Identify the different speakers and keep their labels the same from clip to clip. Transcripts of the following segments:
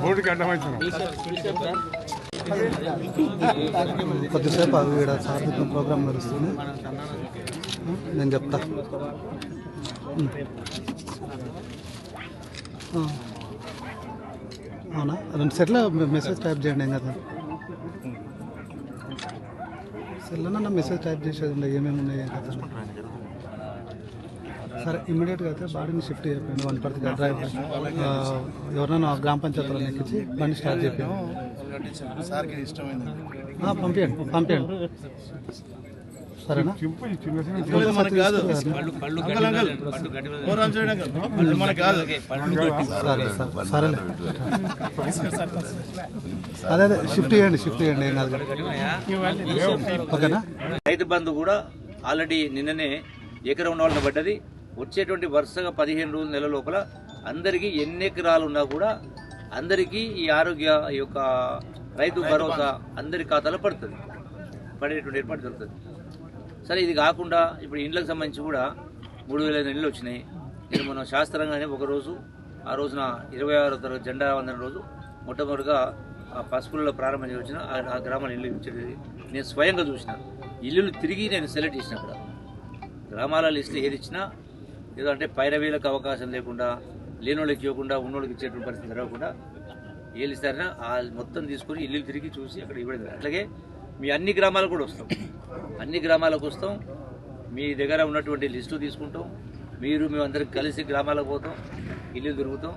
Speaker 1: బోర్డుకి అడ్డమవుతున్నాం
Speaker 2: కొద్దిసేపు అవి ఇక్కడ సార్థకం ప్రోగ్రామ్ నడుస్తుంది నేను చెప్తా ఆ. అవునా రెండు సెట్ల మెసేజ్ టైప్ చేయండి ఏం కదా సెల్లన్న మెసేజ్ టైప్ చేసేది ఉండే ఏమేమి ఉన్నాయి కదా సరే ఇమీడియట్గా అయితే బాడీని షిఫ్ట్ అయిపోయింది వన్ పర్తి డ్రైవర్ ఎవరైనా గ్రామ పంచాయతీలో ఎక్కించి బండి స్టార్ట్
Speaker 3: ఇష్టమైంది
Speaker 2: పంపించండి పంపించండి సరేనా? సరేలే. అదే అదే షిఫ్ట్ చేయండి షిఫ్ట్ చేయండి ఏం కాదు. ఓకేనా?
Speaker 4: రైతు బంధు కూడా ఆల్రెడీ నిన్ననే ఎకరం ఉన్న వాళ్ళని పడ్డది. వచ్చేటువంటి వరుసగా పదిహేను రోజుల నెల లోపల అందరికీ ఎన్ని ఎకరాలు ఉన్నా కూడా అందరికీ ఈ ఆరోగ్య ఈ యొక్క రైతు భరోసా అందరి ఖాతాలో పడుతుంది. పడేటువంటి ఏర్పాటు జరుగుతుంది. సరే ఇది కాకుండా ఇప్పుడు ఇండ్లకు సంబంధించి కూడా మూడు వేల ఐదు వచ్చినాయి. నేను మనం శాస్త్రంగానే ఒకరోజు ఆ రోజున ఇరవై ఆరో తరగతి జెండా వందన రోజు మొట్టమొదటిగా ఆ పసుపులలో ప్రారంభం చేసిన ఆ గ్రామాల ఇల్లు ఇచ్చేది. నేను స్వయంగా చూసిన. ఇల్లులు తిరిగి నేను సెలెక్ట్ చేసిన అక్కడ. గ్రామాల లిస్టు ఏది ఇచ్చినా ఏదో అంటే పైరవీలకు అవకాశం లేకుండా లేనోళ్ళకి ఇవ్వకుండా ఉన్నోళ్ళకి ఇచ్చేటువంటి పరిస్థితి జరగకుండా ఏళ్ళు ఇస్తారన్నా ఆ మొత్తం తీసుకొని ఇల్లు తిరిగి చూసి అక్కడ ఇవ్వడం అట్లాగే మీ అన్ని గ్రామాలకు కూడా వస్తాం. అన్ని గ్రామాలకు వస్తాం. మీ దగ్గర ఉన్నటువంటి లిస్టు తీసుకుంటాం. మీరు మేము అందరం కలిసి గ్రామాలకు పోతాం. ఇల్లు తిరుగుతాం.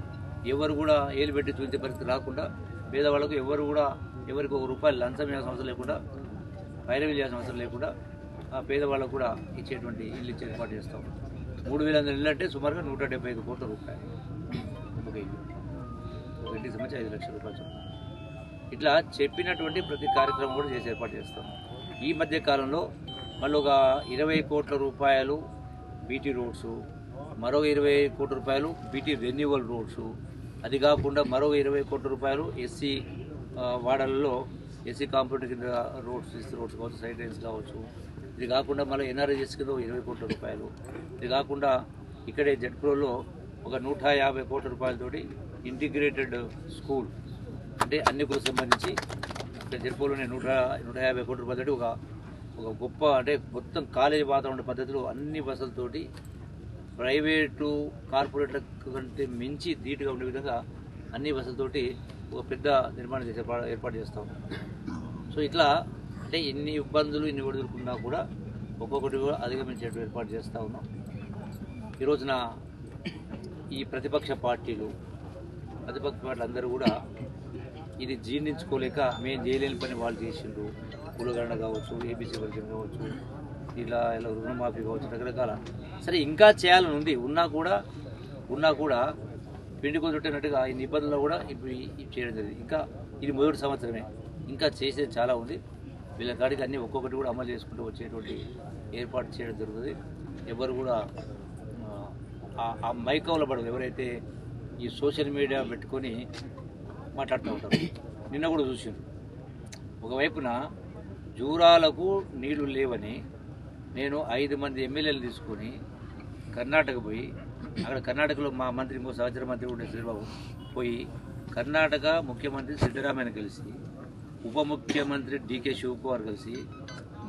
Speaker 4: ఎవరు కూడా ఏలు పెట్టి చూసే పరిస్థితి రాకుండా పేదవాళ్ళకు ఎవరు కూడా ఎవరికి ఒక రూపాయలు లంచం చేయాల్సిన అవసరం లేకుండా పైరవీ చేయాల్సిన అవసరం లేకుండా ఆ పేదవాళ్ళకు కూడా ఇచ్చేటువంటి ఇల్లు ఇచ్చే ఏర్పాటు చేస్తాం. మూడు వేల వందల ఇల్లు అంటే సుమారుగా నూట డెబ్బై ఐదు కోట్ల రూపాయలు. ఒక ఇల్లు. ఒకటి సంబంధించి ఐదు లక్షల రూపాయలు. చొప్పున. ఇట్లా చెప్పినటువంటి ప్రతి కార్యక్రమం కూడా చేసి ఏర్పాటు చేస్తాం. ఈ మధ్య కాలంలో మళ్ళీ ఒక ఇరవై కోట్ల రూపాయలు బీటీ రోడ్స్ మరో ఇరవై కోట్ల రూపాయలు బీటీ రెన్యువల్ రోడ్స్ అది కాకుండా మరో ఇరవై కోట్ల రూపాయలు ఎస్సీ వాడలలో ఎస్సీ కాంపౌండ్ కింద రోడ్స్ రోడ్స్ కావచ్చు సైడ్ లైన్స్ కావచ్చు ఇది కాకుండా మళ్ళీ ఎన్ఆర్ఎస్ కింద ఇరవై కోట్ల రూపాయలు ఇది కాకుండా ఇక్కడే జడ్ప్రోలో ఒక నూట యాభై కోట్ల రూపాయలతోటి ఇంటిగ్రేటెడ్ స్కూల్ అంటే అన్ని కులకు సంబంధించి ఇక్కడ జడ్పోలోనే నూట నూట యాభై కోట్ల రూపాయలతోటి ఒక ఒక గొప్ప అంటే మొత్తం కాలేజీ వాతావరణ పద్ధతిలో అన్ని బస్సులతోటి ప్రైవేటు కార్పొరేట్ల కంటే మించి ధీటుగా ఉండే విధంగా అన్ని బస్సులతోటి ఒక పెద్ద నిర్మాణం చేసే ఏర్పాటు- చేస్తాం సో ఇట్లా అంటే ఎన్ని ఇబ్బందులు ఇన్ని ఒడిదులుకున్నా కూడా ఒక్కొక్కటి కూడా అధిగమించేట్టు ఏర్పాటు చేస్తూ ఉన్నాం. ఈరోజున ఈ ప్రతిపక్ష పార్టీలు ప్రతిపక్ష పార్టీలు అందరూ కూడా ఇది జీర్ణించుకోలేక మేము చేయలేని పని వాళ్ళు చేసిండ్రు. కులగరణ కావచ్చు ఏబీసీ వర్గం కావచ్చు ఇలా ఇలా రుణమాఫీ కావచ్చు రకరకాల. సరే ఇంకా చేయాలని ఉంది. ఉన్నా కూడా ఉన్నా కూడా పిండి కుదురుతున్నట్టుగా ఈ నిబంధనలు కూడా ఇప్పుడు ఇది చేయడం జరిగింది. ఇంకా ఇది మొదటి సంవత్సరమే. ఇంకా చేసేది చాలా ఉంది. వీళ్ళ కాడికి అన్నీ ఒక్కొక్కటి కూడా అమలు చేసుకుంటూ వచ్చేటువంటి ఏర్పాటు చేయడం జరుగుతుంది. ఎవరు కూడా ఆ, ఆ పడదు ఎవరైతే ఈ సోషల్ మీడియా పెట్టుకొని మాట్లాడుతూ ఉంటారు. నిన్న కూడా చూసాను ఒకవైపున జూరాలకు నీళ్ళు లేవని నేను ఐదు మంది ఎమ్మెల్యేలు తీసుకొని కర్ణాటక పోయి అక్కడ కర్ణాటకలో మా మంత్రి ఇంకో సహచర మంత్రి ఉండే శ్రీబాబు పోయి కర్ణాటక ముఖ్యమంత్రి సిద్ధరామయ్యను కలిసి ఉప ముఖ్యమంత్రి డికే శివకుమార్ కలిసి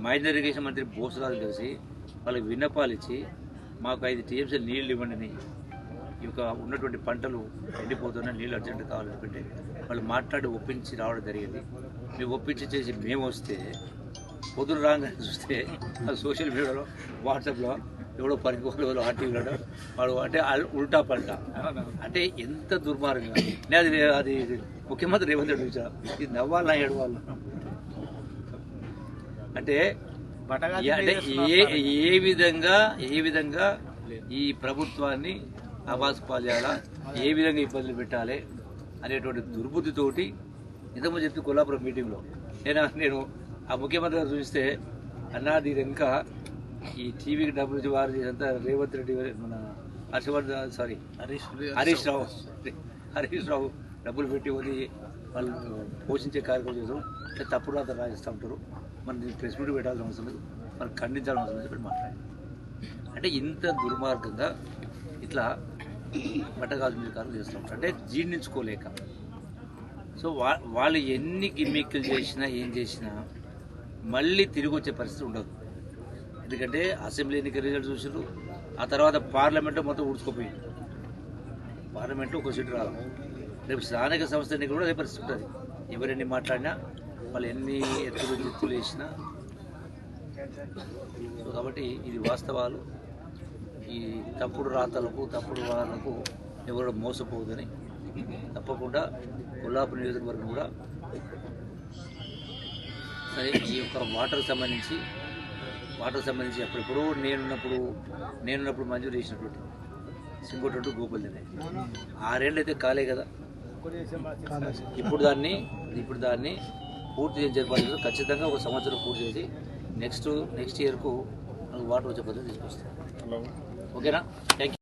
Speaker 4: మైనర్ ఇరిగేషన్ మంత్రి బోసరాజు కలిసి వాళ్ళకి విన్నపాలు ఇచ్చి మాకు ఐదు టీఎంసీలు నీళ్ళు ఇవ్వండి యొక్క ఉన్నటువంటి పంటలు ఎండిపోతున్న నీళ్ళు అర్జెంట్ కావాలనుకుంటే వాళ్ళు మాట్లాడి ఒప్పించి రావడం జరిగింది. మేము ఒప్పించి చేసి మేము వస్తే పొద్దున రాగానే చూస్తే ఆ సోషల్ మీడియాలో వాట్సాప్లో ఎవడో పరికోలు ఆర్టీవీలో వాడు అంటే ఉల్టా పంట. అంటే ఎంత దుర్మార్గంగా నేను అది అది ముఖ్యమంత్రి రేవంత్ రెడ్డి చూసా. ఇది నవ్వాలన్నా ఏడవాలన్నా అంటే అంటే ఏ ఏ విధంగా ఏ విధంగా ఈ ప్రభుత్వాన్ని ఆవాస్ పాలేయాలా ఏ విధంగా ఇబ్బందులు పెట్టాలి అనేటువంటి దుర్బుద్ధితోటి ఇంతకుముందు చెప్తే కొల్లాపురం మీటింగ్లో నేను నేను ఆ ముఖ్యమంత్రి గారు చూస్తే అన్నా దీని ఇంకా ఈ టీవీకి డబ్బులు ఇచ్చి వారు చేసేంత రేవంత్ రెడ్డి మన హర్షవర్ధన్ సారీ హరీష్ హరీష్ రావు హరీష్ రావు డబ్బులు పెట్టి వదిలి వాళ్ళు పోషించే కార్యక్రమం చేసాం తప్పుడు రాత రాయిస్తూ ఉంటారు. మన ప్రెస్ మీట్ పెట్టాల్సిన అవసరం లేదు. మనం ఖండించాలని అవసరం చెప్పి మాట్లాడారు. అంటే ఇంత దుర్మార్గంగా ఇట్లా బట్టగాజు కాలం చేస్తూ. ఉంటారు అంటే జీర్ణించుకోలేక. సో వా వాళ్ళు ఎన్ని గిమ్మిక్కులు చేసినా ఏం చేసినా మళ్ళీ తిరిగి వచ్చే పరిస్థితి ఉండదు. ఎందుకంటే అసెంబ్లీ ఎన్నికల రిజల్ట్ చూసారు ఆ తర్వాత పార్లమెంటు మొత్తం ఊడ్చుకోపోయింది. పార్లమెంట్లో ఒక సీటు రాదు రేపు స్థానిక సంస్థ ఎన్నిక కూడా అదే పరిస్థితి ఉంటుంది. ఎవరెన్ని మాట్లాడినా వాళ్ళు ఎన్ని ఎత్తులు ఎత్తులు వేసినా. సో కాబట్టి ఇది వాస్తవాలు. ఈ తప్పుడు రాతలకు తప్పుడు వాళ్ళకు ఎవరు మోసపోదని తప్పకుండా కొల్లాపు నియోజకవర్గం కూడా సరే ఈ యొక్క వాటర్ సంబంధించి వాటర్ సంబంధించి అప్పుడెప్పుడు నేనున్నప్పుడు నేనున్నప్పుడు మంజూరు చేసినటువంటి సింగోటట్టు గోపల్లినే ఆరేళ్ళు అయితే కాలే కదా. ఇప్పుడు దాన్ని ఇప్పుడు దాన్ని పూర్తి చేసి జరిపాలి ఖచ్చితంగా ఒక సంవత్సరం పూర్తి చేసి నెక్స్ట్ నెక్స్ట్ ఇయర్కు వాటర్ వచ్చే పద్ధతి తీసుకొస్తాం. ஓகேனா தேங்க்யூ